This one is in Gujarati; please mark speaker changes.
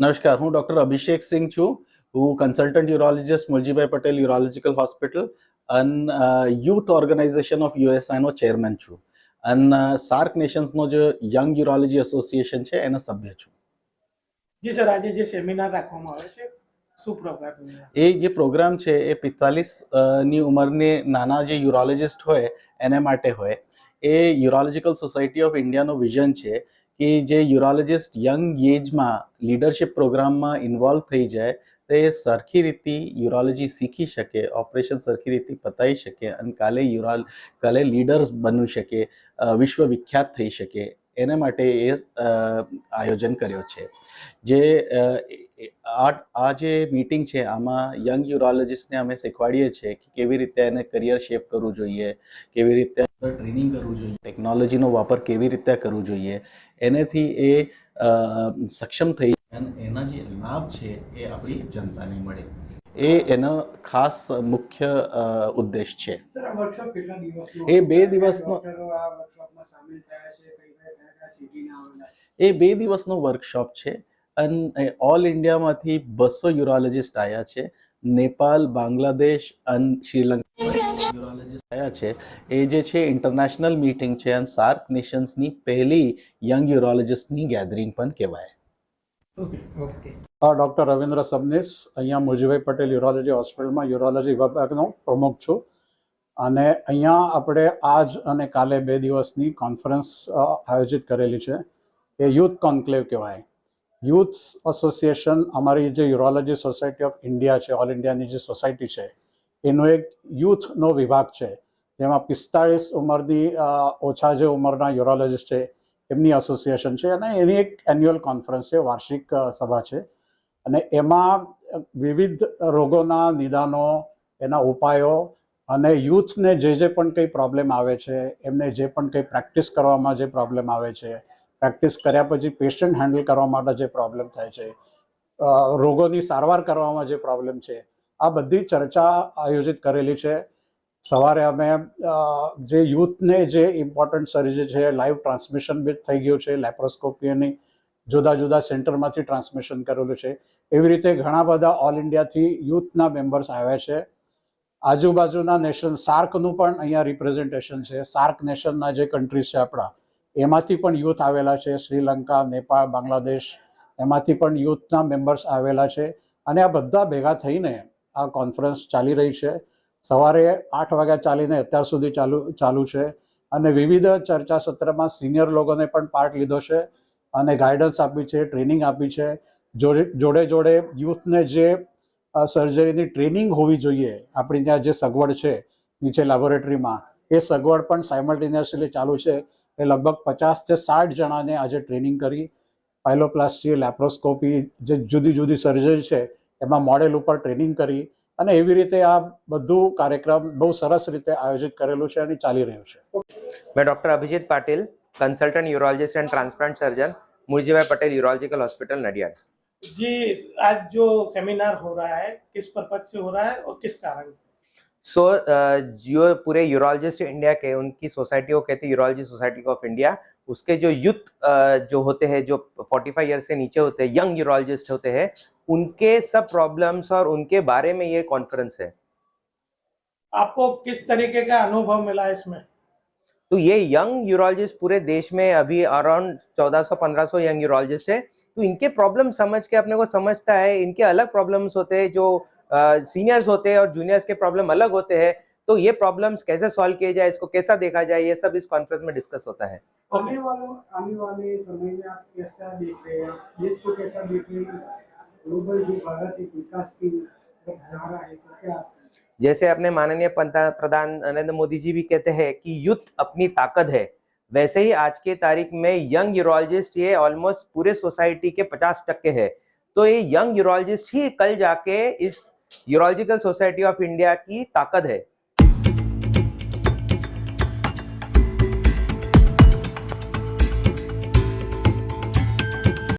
Speaker 1: નમસ્કાર હું ડૉક્ટર અભિષેક સિંહ છું. હું consultant urologist Muljibhai Patel urological hospital અને યુથ ઓર્ગેનાઇઝેશન ઓફ યુએસઆઈનો ચેરમેન છું. અને સાર્ક નેશન્સનો જે યંગ યુરોલોજી એસોસિએશન છે એના સભ્ય છું.
Speaker 2: જી સર આજે જે સેમિનાર રાખવામાં આવે છે શું પ્રોગ્રામ
Speaker 1: એ જે પ્રોગ્રામ છે એ પિસ્તાલીસની ઉંમરની નાના જે યુરોલોજિસ્ટ હોય એને માટે હોય. એ યુરોલોજીકલ સોસાયટી ઓફ ઇન્ડિયાનું વિઝન છે કે જે યુરોલોજિસ્ટ યંગ એજમાં લીડરશિપ પ્રોગ્રામમાં ઇન્વોલ્વ થઈ જાય, તે સરખી રીતે યુરોલોજી શીખી શકે ઓપરેશન સરખી રીતે પતાવી શકે અને કાલે યુરોલ કાલે લીડર્સ બની શકે વિશ્વવિખ્યાત વિશ્વ વિખ્યાત થઈ શકે. એને માટે એ આયોજન કર્યો છે. જે આ જે મીટિંગ છે, આમાં યંગ યુરોલોજીસ્ટને અમે શીખવાડીએ છીએ કે કેવી રીતે એને કરિયર શેપ કરવું જોઈએ, કેવી રીતે ટ્રેનિંગ કરવું જોઈએ. ટેકનોલોજીનો વાપર કેવી રીતે કરવું જોઈએ એનેથી એ સક્ષમ થઈ અને એના જે લાભ છે એ આપણી જનતાને મળે. એ એનો ખાસ મુખ્ય ઉદ્દેશ છે.
Speaker 3: સર આ વર્કશોપ કેટલા દિવસનો?
Speaker 1: એ બે દિવસનો- એ બે દિવસનો વર્કશોપ છે અને ઓલ ઇન્ડિયામાંથી બસો યુરોલોજિસ્ટ આવ્યા છે. નેપાલ બાંગ્લાદેશ અને શ્રીલંકા. યુરોલોજિસ્ટ આવ્યા છે. એ જે છે ઇન્ટરનેશનલ મીટિંગ છે અને સાર્ક નેશન્સની પહેલી યંગ યુરોલોજિસ્ટની ગેધરિંગ પણ કહેવાય.
Speaker 2: Okay
Speaker 3: okay
Speaker 4: doctor Ravindra Sabnis અહીંયા મુજભાઈ પટેલ યુરોલોજી હોસ્પિટલમાં યુરોલોજી વિભાગનો પ્રમુખ છું. અને અહીંયા આપણે આજ અને કાલે બે દિવસની કોન્ફરન્સ આયોજિત કરેલી છે. એ યુથ કોન્ક્લેવ કહેવાય. યુથ એસોસિએશન અમારી જે યુરોલોજી સોસાયટી ઓફ ઇન્ડિયા છે ઓલ ઇન્ડિયાની જે સોસાયટી છે એનો એક યુથનો વિભાગ છે, જેમાં પિસ્તાળીસ ઉંમરની ઓછા જે ઉંમરના યુરોલોજીસ્ટ છે, એમની એસોસિએશન છે અને એની એક એન્યુઅલ કોન્ફરન્સ છે, વાર્ષિક સભા છે. અને એમાં વિવિધ રોગોના નિદાનો, એના ઉપાયો અને યુથને જે જે પણ કંઈ પ્રોબ્લેમ આવે છે, એમને જે પણ કંઈ પ્રેક્ટિસ કરવામાં જે પ્રોબ્લેમ આવે છે, પ્રેક્ટિસ કર્યા પછી પેશન્ટ હેન્ડલ કરવા માટે જે પ્રોબ્લેમ થાય છે રોગોની સારવાર કરવામાં જે પ્રોબ્લેમ છે આ બધી ચર્ચા આયોજિત કરેલી છે. સવારે અમે જે યુથને જે ઇમ્પોર્ટન્ટ સર્જરી છે લાઈવ ટ્રાન્સમિશન બી થઈ ગયું છે લેપ્રોસ્કોપીની જુદા જુદા સેન્ટરમાંથી ટ્રાન્સમિશન કરેલું છે. એવી રીતે ઘણા બધા ઓલ ઇન્ડિયાથી યુથના મેમ્બર્સ આવ્યા છે. આજુબાજુના નેશન સાર્કનું પણ અહીંયા રિપ્રેઝન્ટેશન છે. સાર્ક નેશનના જે કન્ટ્રીઝ છે આપણા, એમાંથી પણ યુથ આવેલા છે. શ્રીલંકા, નેપાળ, બાંગ્લાદેશ, એમાંથી પણ યુથના મેમ્બર્સ આવેલા છે. અને આ બધા ભેગા થઈને આ કોન્ફરન્સ ચાલી રહી છે. સવારે આઠ વાગ્યા ચાલીને અત્યાર સુધી ચાલુ ચાલુ છે. અને વિવિધ ચર્ચા સત્રમાં સિનિયર લોકોને પણ પાર્ટ લીધો છે અને ગાઈડન્સ આપી છે ટ્રેનિંગ આપી છે. જોડે જોડે જોડે યુથને જે સર્જરીની ટ્રેનિંગ હોવી જોઈએ, આપણી ત્યાં જે સગવડ છે નીચે લેબોરેટરીમાં એ સગવડ પણ સાયમલ્ટેનિયસલી ચાલુ છે. એ લગભગ પચાસથી સાઠ જણાને આજે ટ્રેનિંગ કરી. પાયલોપ્લાસ્ટી લેપ્રોસ્કોપી જે જુદી જુદી સર્જરી છે એમાં મોડેલ ઉપર ટ્રેનિંગ કરી અને એવી રીતે આ બધું કાર્યક્રમ બહુ સરસ રીતે આયોજિત કરેલું છે અને ચાલી રહ્યું છે
Speaker 5: मैं doctor Abhijeet Patil consultant urologist and transplant surgeon Murjibhai Patel urological hospital Nadiad
Speaker 2: जी आज जो सेमिनार हो रहा है किस पर्पज से हो रहा है और किस कारण से
Speaker 5: सो जो पूरे यूरोलॉजिस्ट इंडिया के उनकी सोसाइटी को कहते हैं यूरोलॉजी सोसाइटी ऑफ इंडिया उसके जो यूथ जो होते हैं जो 45 ईयर से नीचे होते हैं यंग यूरोलॉजिस्ट होते हैं उनके सब प्रॉब्लम्स और उनके बारे में ये कॉन्फ्रेंस है।
Speaker 2: आपको किस तरीके का अनुभव मिला इसमें?
Speaker 5: तो ये यंग यूरोलॉजिस्ट पूरे देश में अभी अराउंड 1400-1500 यंग यूरोलॉजिस्ट है। तो इनके प्रॉब्लम समझ के अपने को समझता है इनके अलग प्रॉब्लम्स होते हैं जो सीनियर्स होते हैं और जूनियर्स के प्रॉब्लम अलग होते हैं। तो ये प्रॉब्लम्स कैसे सॉल्व किए जाए इसको कैसा देखा जाए ये सब इस कॉन्फ्रेंस में डिस्कस होता है।
Speaker 3: आने वालों आने वाले समय में आप कैसा देख रहे हैं देश को कैसा देख रहे हैं ग्लोबल जो भारत एक विकास की तरफ़ जा रहा है तो क्या?
Speaker 5: जैसे अपने माननीय प्रधान नरेंद्र मोदी जी भी कहते हैं कि युद्ध अपनी ताकत है। वैसे ही आज के तारीख में यंग यूरोलॉजिस्ट ये ऑलमोस्ट पूरे सोसाइटी के 50 टक्के है। तो ये यंग यूरोलॉजिस्ट ही कल जाके इस यूरोलॉजिकल सोसाइटी ऑफ़ इंडिया की ताकत है।